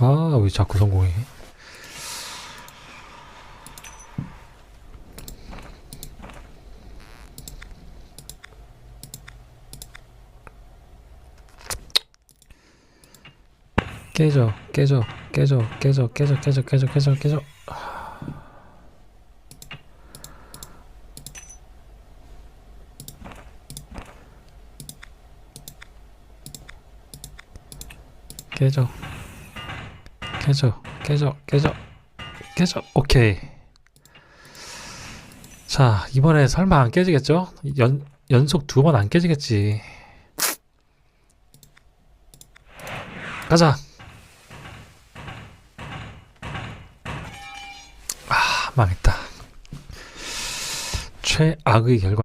아, 왜 자꾸 성공해? 깨져, 깨져, 깨져, 깨져, 깨져, 깨져, 깨져, 깨져, 깨져. 깨져, 깨져, 깨져, 깨져, 깨져. 오케이. 자, 이번에 설마 안 깨지겠죠? 연, 연속 두 번 안 깨지겠지. 가자. 아, 망했다. 최악의 결과.